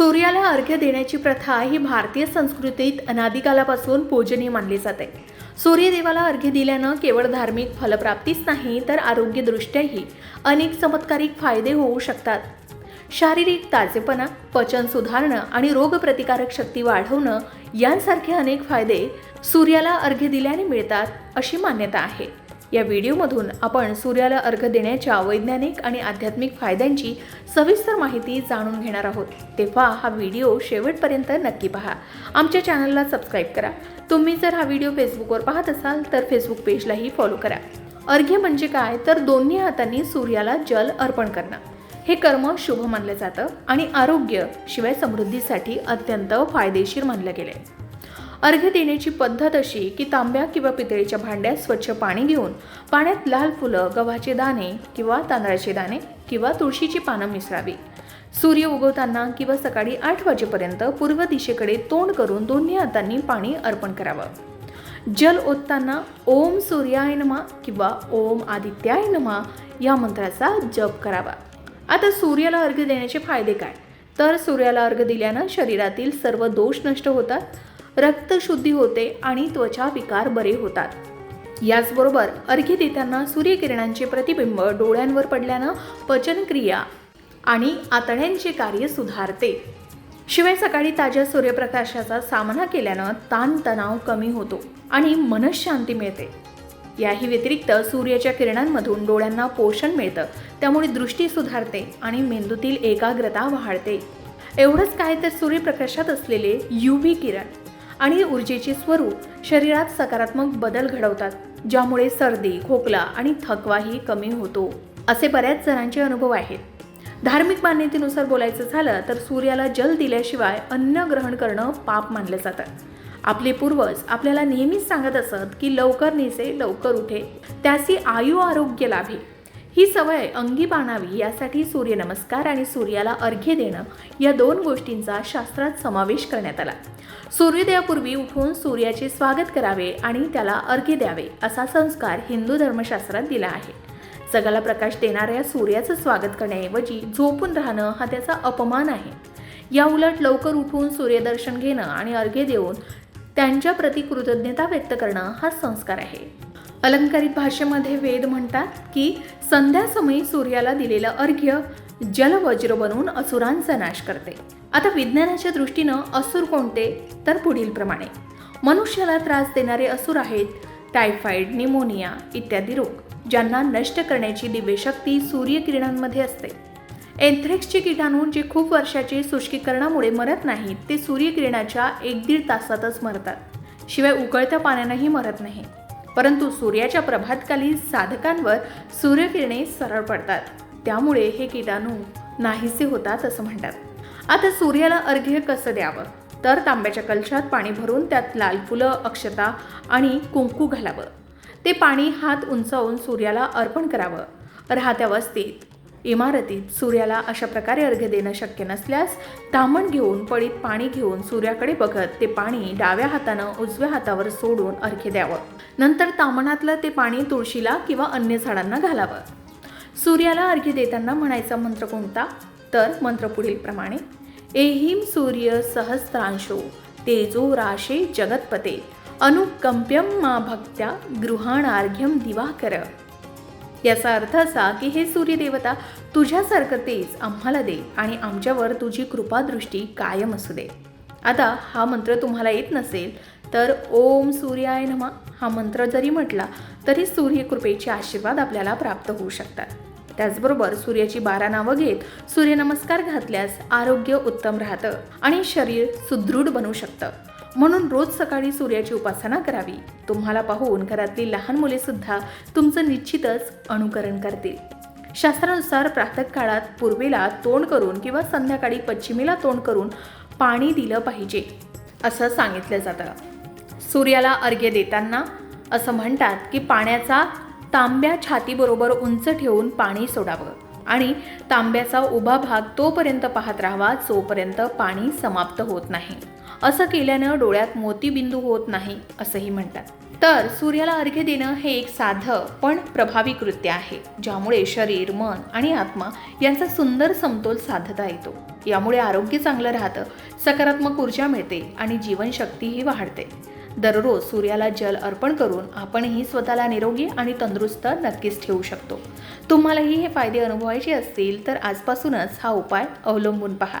सूर्याला अर्घ्य देण्याची प्रथा ही भारतीय संस्कृतीत अनादिकालापासून पूजनीय मानली जाते. सूर्यदेवाला अर्घ्य दिल्यानं केवळ धार्मिक फलप्राप्तीच नाही तर आरोग्यदृष्ट्याही अनेक चमत्कारिक फायदे होऊ शकतात. शारीरिक ताजेपणा पचन सुधारणं आणि रोगप्रतिकारक शक्ती वाढवणं यांसारखे अनेक फायदे सूर्याला अर्घ्य दिल्याने मिळतात अशी मान्यता आहे. या व्हिडिओमधून आपण सूर्याला अर्घ देण्याच्या वैज्ञानिक आणि आध्यात्मिक फायद्यांची सविस्तर माहिती जाणून घेणार आहोत. तेव्हा हा व्हिडिओ शेवटपर्यंत नक्की पहा. आमच्या चॅनलला सबस्क्राईब करा. तुम्ही जर हा व्हिडिओ फेसबुकवर पाहत असाल तर फेसबुक पेजलाही फॉलो करा. अर्घ्य म्हणजे काय? तर दोन्ही हातांनी सूर्याला जल अर्पण करणं. हे कर्म शुभ मानलं जातं आणि आरोग्य शिवाय समृद्धीसाठी अत्यंत फायदेशीर मानलं गेलं आहे अर्घ्य देण्याची पद्धत अशी की तांब्या किंवा पितळीच्या भांड्यात स्वच्छ पाणी घेऊन पाण्यात लाल फुलं गव्हाचे दाणे किंवा तांदळाचे दाणे किंवा तुळशीची पानं मिसळावी. सूर्य उगवताना किंवा सकाळी आठ वाजेपर्यंत पूर्व दिशेकडे तोंड करून दोन्ही हातांनी पाणी अर्पण करावं. जल ओतताना ओम सूर्याय नमा किंवा ओम आदित्याय नमा या मंत्राचा जप करावा. आता सूर्याला अर्घ्य देण्याचे फायदे काय? तर सूर्याला अर्घ्य दिल्यानं शरीरातील सर्व दोष नष्ट होतात रक्तशुद्धी होते आणि त्वचा विकार बरे होतात. याचबरोबर अर्घ्य देताना सूर्यकिरणांचे प्रतिबिंब डोळ्यांवर पडल्यानं पचनक्रिया आणि आतड्यांचे कार्य सुधारते. शिवाय सकाळी ताज्या सूर्यप्रकाशाचा सामना केल्यानं ताणतणाव कमी होतो आणि मनशांती मिळते. याही व्यतिरिक्त सूर्याच्या किरणांमधून डोळ्यांना पोषण मिळतं. त्यामुळे दृष्टी सुधारते आणि मेंदूतील एकाग्रता वाढते. एवढंच काय तर सूर्यप्रकाशात असलेले युव्ही किरण आणि ऊर्जेचे स्वरूप शरीरात सकारात्मक बदल घडवतात ज्यामुळे सर्दी खोकला आणि थकवाही कमी होतो. असे बऱ्याच जणांचे अनुभव आहेत. धार्मिक मान्यतेनुसार बोलायचं झालं तर सूर्याला जल दिल्याशिवाय अन्न ग्रहण करणं पाप मानलं जातं. आपले पूर्वज आपल्याला नेहमीच सांगत असत की लवकर निसे लवकर उठे. त्यासी आयु आरोग्य लाभे. ही सवय अंगी बाणावी यासाठी सूर्यनमस्कार आणि सूर्याला अर्घ्य देणं या दोन गोष्टींचा शास्त्रात समावेश करण्यात आला. सूर्योदयापूर्वी उठून सूर्याचे स्वागत करावे आणि त्याला अर्घ्य द्यावे असा संस्कार हिंदू धर्मशास्त्रात दिला आहे. जगाला प्रकाश देणाऱ्या सूर्याचं स्वागत करण्याऐवजी झोपून राहणं हा त्याचा अपमान आहे. या उलट लवकर उठून सूर्यदर्शन घेणं आणि अर्घ्य देऊन त्यांच्या प्रती कृतज्ञता व्यक्त करणं हा संस्कार आहे. अलंकारित भाषेमध्ये वेद म्हणतात की संध्यासमयी सूर्याला दिलेलं अर्घ्य जलवज्र बनवून असुरांचा नाश करते. आता विज्ञानाच्या दृष्टीनं असुर कोणते? तर पुढील प्रमाणे मनुष्याला त्रास देणारे असुर आहेत टायफॉइड निमोनिया इत्यादी रोग ज्यांना नष्ट करण्याची दिव्यशक्ती सूर्यकिरणांमध्ये असते. एन्थ्रेक्सचे किटाणू जे खूप वर्षाचे शुष्कीकरणामुळे मरत नाहीत ते सूर्यकिरणाच्या एक दीड तासातच मरतात. शिवाय उकळत्या पाण्यानंही मरत नाही. परंतु सूर्याच्या प्रभातकाली साधकांवर सूर्यकिरणे सरळ पडतात. त्यामुळे हे किटाणू नाहीसे होतात असं म्हणतात. आता सूर्याला अर्घ्य कसं द्यावं? तर तांब्याच्या कलशात पाणी भरून त्यात लाल फुलं अक्षता आणि कुंकू घालावं. ते पाणी हात उंचावून सूर्याला अर्पण करावं. राहत्या वस्तीत इमारतीत सूर्याला अशा प्रकारे अर्घ्य देणं शक्य नसल्यास तामण घेऊन पळीत पाणी घेऊन सूर्याकडे बघत ते पाणी डाव्या हातानं उजव्या हातावर सोडून अर्घ्य द्यावं. नंतर तामणातलं ते पाणी तुळशीला किंवा अन्य झाडांना घालावं. सूर्याला अर्घ्य देताना म्हणायचा मंत्र कोणता? तर मंत्र पुढील प्रमाणे एहिम सूर्य सहस्त्रांशो तेजो राशे जगतपते अनुकंप्यम मा भक्त्या गृहाणार्घ्यम दिवाकर। याचा अर्थ असा की हे सूर्यदेवता तुझ्यासारखं तेज आम्हाला दे आणि आमच्यावर तुझी कृपादृष्टी कायम असू दे. आता हा मंत्र तुम्हाला येत नसेल तर ओम सूर्याय नमा. हा मंत्र जरी म्हटला तरी सूर्यकृपेचे आशीर्वाद आपल्याला प्राप्त होऊ शकतात. त्याचबरोबर सूर्याची बारा नावं घेत सूर्यनमस्कार घातल्यास आरोग्य उत्तम राहतं आणि शरीर सुदृढ बनू शकतं. म्हणून रोज सकाळी सूर्याची उपासना करावी. तुम्हाला पाहून घरातली लहान मुले सुद्धा तुमचं निश्चितच अनुकरण करतील. शास्त्रानुसार प्रातःकाळात पूर्वेला तोंड करून किंवा संध्याकाळी पश्चिमेला तोंड करून पाणी दिलं पाहिजे असं सांगितलं जातं. सूर्याला अर्घ्य देताना असं म्हणतात की पाण्याचा तांब्या छातीबरोबर उंच ठेवून पाणी सोडावं आणि तांब्याचा उभा भाग तोपर्यंत पाहत राहावा जोपर्यंत पाणी समाप्त होत नाही. असं केल्यानं डोळ्यात मोतीबिंदू होत नाही असंही म्हणतात. तर सूर्याला अर्घ्य देणं हे एक साधं पण प्रभावी कृत्य आहे ज्यामुळे शरीर मन आणि आत्मा यांचा सुंदर समतोल साधता येतो. यामुळे आरोग्य चांगलं राहतं सकारात्मक ऊर्जा मिळते आणि जीवनशक्तीही वाढते. दररोज सूर्याला जल अर्पण करून आपणही स्वतःला निरोगी आणि तंदुरुस्त नक्कीच ठेवू शकतो. तुम्हालाही हे फायदे अनुभवायचे असतील तर आजपासूनच हा उपाय अवलंबून पहा.